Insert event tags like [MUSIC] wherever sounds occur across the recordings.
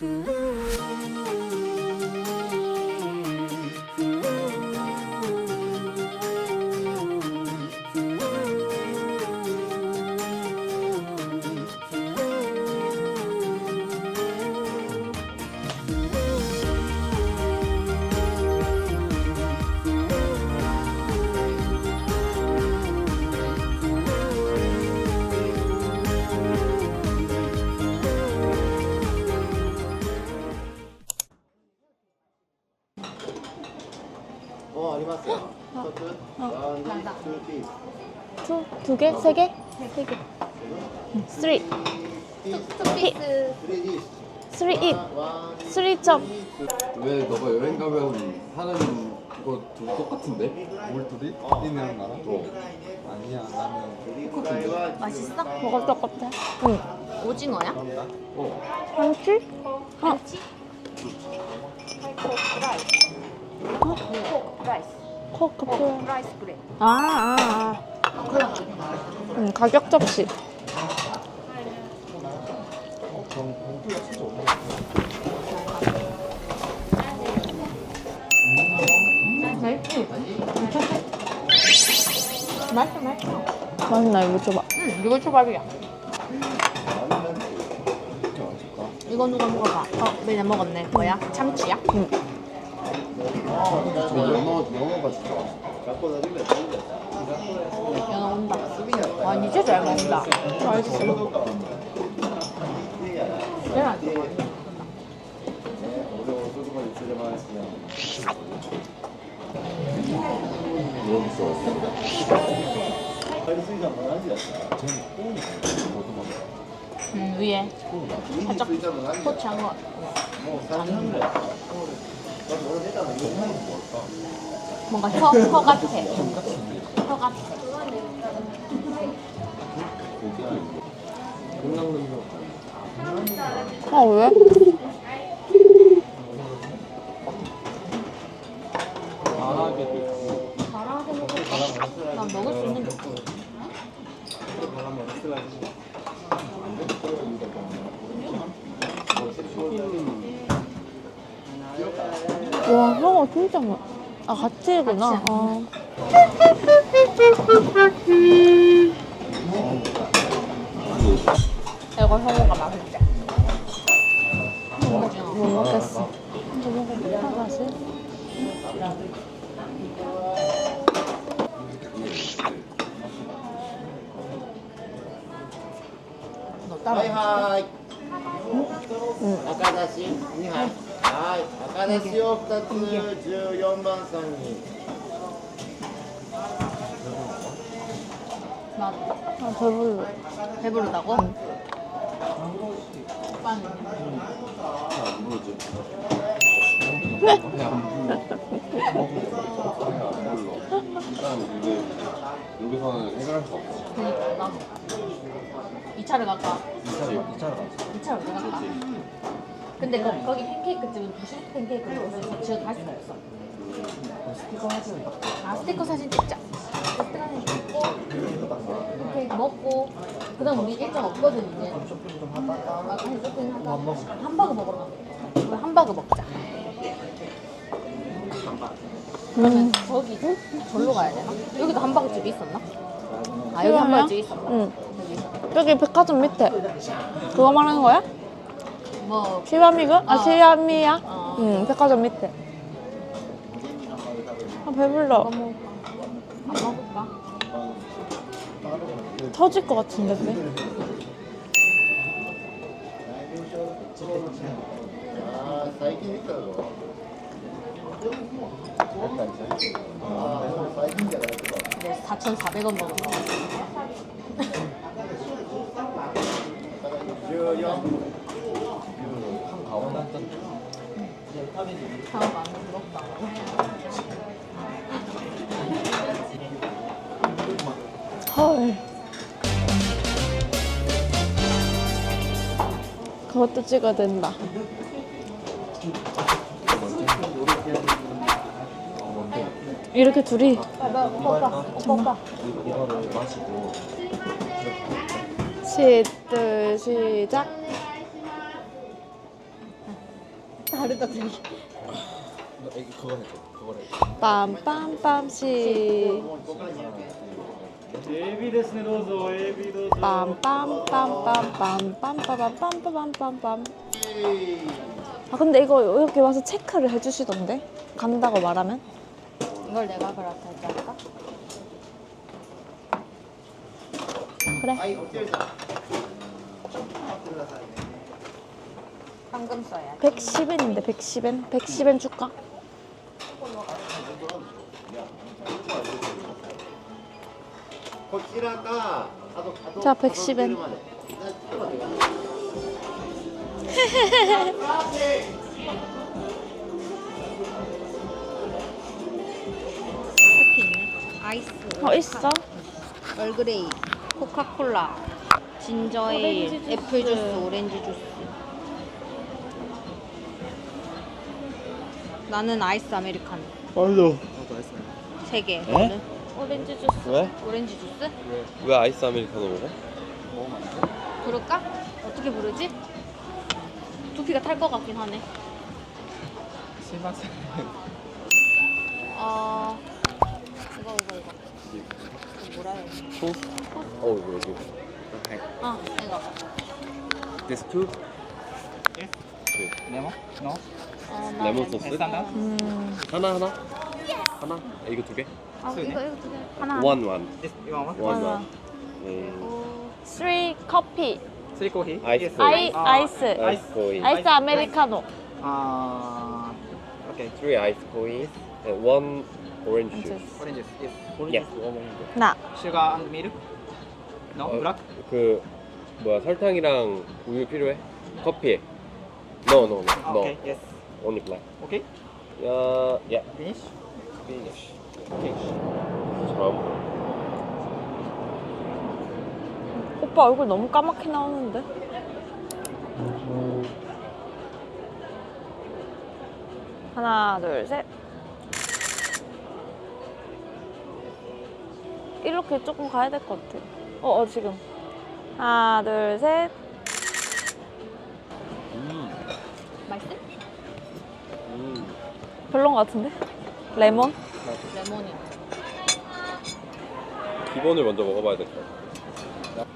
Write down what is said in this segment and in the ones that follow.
어, 어, 난다. 투, 두 개? 세 개? 세 개. 쓰리. 투피스. 쓰리 입. 쓰리 점. 왜 너가 여행 가면 하는 그거 둘 똑같은데? 뭘 둘이? 니네랑 나랑? 어. 아니야 나는 똑같은데 맛있어? 뭐가 똑같아? 응. 오징어야? 어 한치? 한치? 어? 라이스. 코크 플 라이스 그래. 아, 아, 아. 응, 가격 접시. 맛있어 맛있어. 맛있나, 이거 줘봐. 응 이거 초밥이야. 이거 누가 먹어봐. 어, 매일 먹었네. 뭐야? 참치야? 저 영어, 영어가 온다. 와 이제 잘 먹는다. 맛있어. 너무 좋았어. 음 위에 살짝 터치한 것 같아. 뭔가 혀, 혀 같아. 혀 같아. 아, 왜? 아침이구나. 어. 이거 효모가 맛있대. 못 먹겠어. 너무 배고파 사실. 너 하이하이. 응. 아까 다시. 하이. 아, 아카네시 옥타트 저 4번상이. 나도 아, 배불러. 배부르다고? 오빠는 안 부르지. 안 불러. 안 불러. 일단 이게 여기서는 해결할 수 없어. 그니까 나도 2차를 갈까? 이차로 가자. 2차로 내가 갈까? 근데 거, 거기 팬케이크 집은 부시부터 팬케이크를 먹어서 지금 갈 수가 없어. 스티커 사진을 딱아 스티커 사진 찍자. 스티커 사진 찍고 팬케이크 먹고 그다음 우리 일정 없거든 이제. 쇼핑 좀 하다가 아 그냥 쇼핑 하다. 햄버거. 먹으러 가자. 우리 함버거 먹자. 그러면 저기 절로 가야 되나? 여기도 함버거 집이 있었나? 아 여기 함버거 집이 있었나? 응. 여기 백화점 밑에. 그거 말하는 거야? 뭐 시바미그? 아 어. 시바미야? 어. 응 백화점 밑에 아 배불러 뭐 먹을까? 안 먹을까? 터질 것 같은데 근데? 네, 4,400원 먹었어. 참 많이 부럽다. 헐. 그것도 찍어야 된다. 이렇게 둘이 오빠, 오빠, 오빠, 오빠. 이거를 마시고 시, 둘, 시작. 다르다 되게. 너 애기 그거 해줘. 그거를. 빰빰빰시 エビですねどうぞエビどうぞ 빰빰빰빰빰빰빰빰빰빰빰빰 아 근데 이거 여기 와서 체크를 해주시던데 간다고 말하면 이걸 내가 그렇게 할까? 그래 황금 써야 110엔인데 110엔? 110엔 줄까? 자 110엔. 아이스. 어 있어? 얼그레이. 코카콜라. 진저에 애플 주스 오렌지 주스. 나는 아이스 아메리카노 아이고 나도 했어. 세 개. 에? 너는? 오렌지 주스 왜? 오렌지 주스? 왜 아이스 아메리카노 먹어? 먹으면 안 돼? 부를까? 어떻게 부르지? 두피가 탈 것 같긴 하네. 신박생. 어 이거 이거 이거. 이거 뭐라 해야 지 소스? 어 이거 여기 어 이거. This two? 레몬? 노? 어, 나 레몬 렌- 소스? 음 하나 하나? 하나? 아, 이거 두 개? 아 이거 이거 두 개. 하나. 원 원. Yes, you want one? 원 하나. 원. 음. 3 커피 Three coffee? 아이스 Yes. 아이 아, 아이스 아이스 코인. 아이스 아메리카노 아, okay. Three ice coins and one orange juice. Orange juice. Yes. Yes. 누가 먹는 거? 나 Sugar and milk? No, 어, black? 그 뭐야 설탕이랑 우유 필요해? 커피. No no no Ah, no. Okay, yes. Only black. Okay. 야, 야. Finish? Finish. Okay. 참. 오빠 얼굴 너무 까맣게 나오는데 하나 둘 셋 이렇게 조금 가야 될 것 같아 어, 어 지금 하나 둘 셋 별론 것 같은데 레몬 레몬이야. 기본을 먼저 먹어봐야 될 것 같아.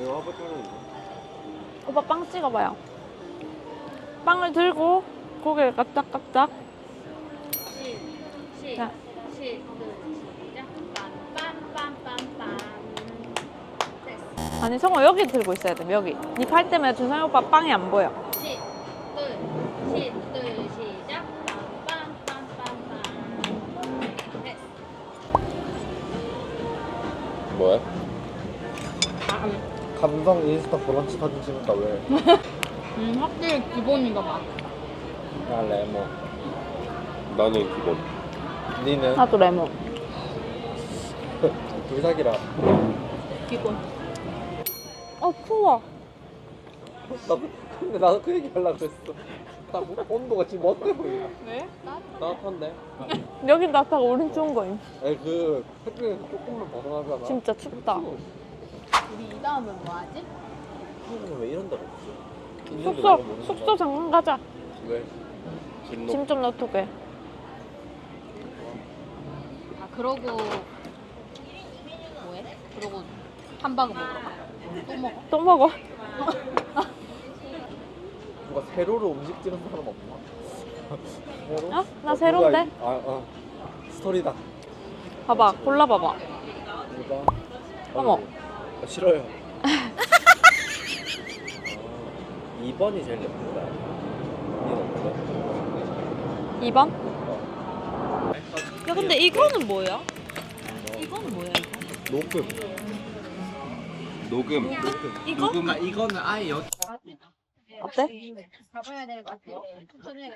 이거 한번 는 오빠 빵 찍어봐요 빵을 들고 고개를 까딱까딱 시, 시, 자. 시, 둘, 시작. 빰빰빰빰빰. 됐어. 아니 성호 여기 들고 있어야 돼 여기 니 팔 때문에 준성이 오빠 빵이 안 보여 뭐야? 감성 인스타 브런치 사진 찍을까 왜? [LAUGHS] 음, 확실히 기본이가 봐. 나 레몬. 나는 기본. 니는 나도 레몬 불사기라. [LAUGHS] 기본. 어 추워 나도 근데 나도 그 얘기 하려고 그랬어. 나 뭐, 온도가 지금 어때 보이나? 왜? 따뜻한데? 여긴 따뜻하고 우린 추운 거임 아니 그 햇빛에서 조금만 벗어나잖아. 진짜 춥다 우리 이 다음은 뭐 하지? 한국은 왜 이런 데가 없어? 있는데 숙소 내가 모르는 숙소 거야. 잠깐 가자 왜? 진로. 짐 좀 넣어 두게 아, 그러고 뭐해? 그러고 함바그 먹으러 가. 또 먹어. 또 먹어 [LAUGHS] 누가 세로로 음식 찍은 사람 없나? 세로? [LAUGHS] 어? 나 어, 세로인데? 누가 이- 아, 아. 스토리다. 봐봐 골라봐봐 누가? 어머. 아, 싫어요. [LAUGHS] 아, 2번이 제일 예쁘다. 니는 어때? 2번? 야 근데 이거는 뭐야? 이건 뭐야, 이거? 녹음. 녹음. 이거? 녹음. 아, 이거는 아예 여기. 어때? 가봐야 될 것 같아. 천천히 해.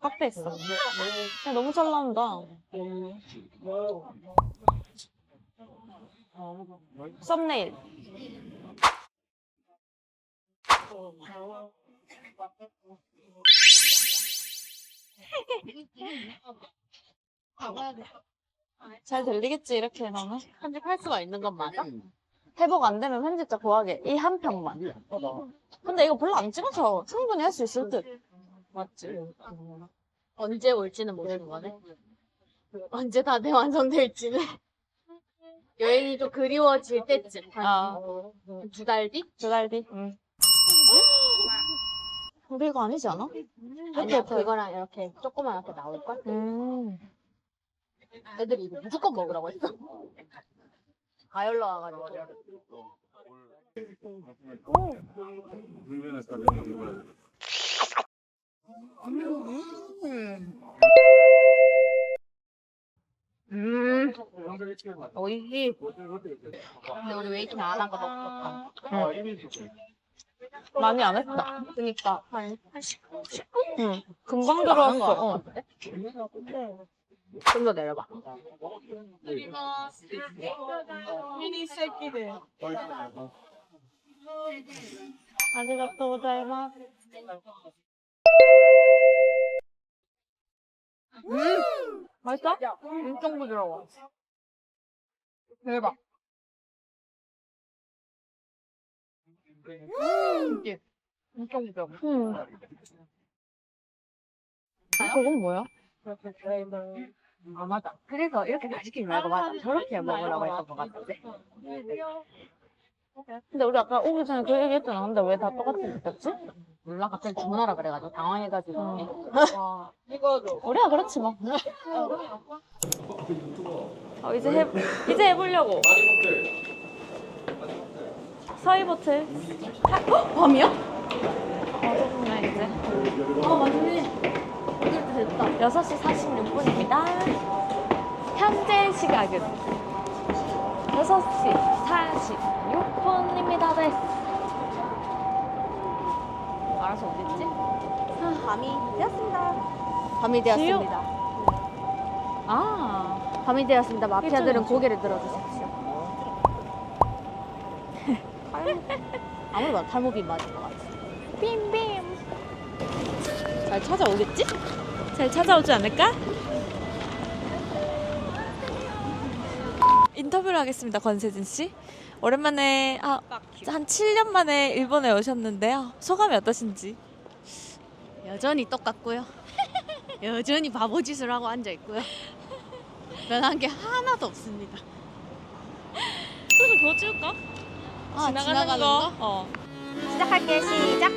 카페 있어 야 너무 잘 나온다 썸네일. 잘 들리겠지 이렇게 너는? 편집할 수가 있는 건 맞아? 회복 안 되면 편집자 구하게. 이 한 편만. 근데 이거 별로 안 찍어서 충분히 할 수 있을 듯. 맞지? 언제 올지는 모르는 거네. 언제 다 대완성될지는. 여행이 좀 그리워질 때쯤. 아. 한두달 뒤? 두 달 뒤? 응. 근데 이거 아니지 않아? 아니야, 그거랑 이렇게 조그맣게 나올걸? 음. 애들이 이거 무조건 먹으라고 했어. 가열로 와가지고. 음. 오이시. 근데 우리 왜 이렇게 안한거 먹었다. 많이 안 했다. 그니까 한, 한 10분? 10분? 응. 금방 들어왔어. 어. 좀 더 내려봐. 미니 새끼들. 아리가또 고자이마스. 음! 맛있어? 엄청 부드러워. 대박. 음! 엄청 부드러워. 음. 저건 뭐야? 아, 맞아. 그래서 이렇게 다 시키지 말고, 맞아. 저렇게 먹으라고 했던 것 같은데. 근데 우리 아까 오기 전에 그 얘기 했잖아. 근데 왜 다 똑같이 느꼈지? 몰라, 갑자기 주문하라 그래가지고, 당황해가지고. 와. [LAUGHS] 우리가 그렇지 뭐. 어, 이제 해 이제 해보려고. 서이보틀. 하, 어? 밤이야? 어, 조금만 이제. 아, 맞네. 어딜 때 됐다. 6시 46분입니다. 현재 시각은 6시 46분입니다. 네. 알아서 오겠지? 밤이 되었습니다. 밤이 되었습니다. 아, 밤이 되었습니다. 마피아들은 고개를 들어주십시오. 아무리 봐도 탈모빈 맞을 것 같아. 빔빔. 잘 찾아오겠지? 잘 찾아오지 않을까? 인터뷰를 하겠습니다, 권세진 씨. 오랜만에 아, 한 7년 만에 일본에 오셨는데요. 소감이 어떠신지? 여전히 똑같고요. [LAUGHS] 여전히 바보짓을 하고 앉아 있고요. [LAUGHS] 변한 게 하나도 없습니다. 소좀 보여줄까? 아, 지나가는, 거. 어. 시작할게 시작.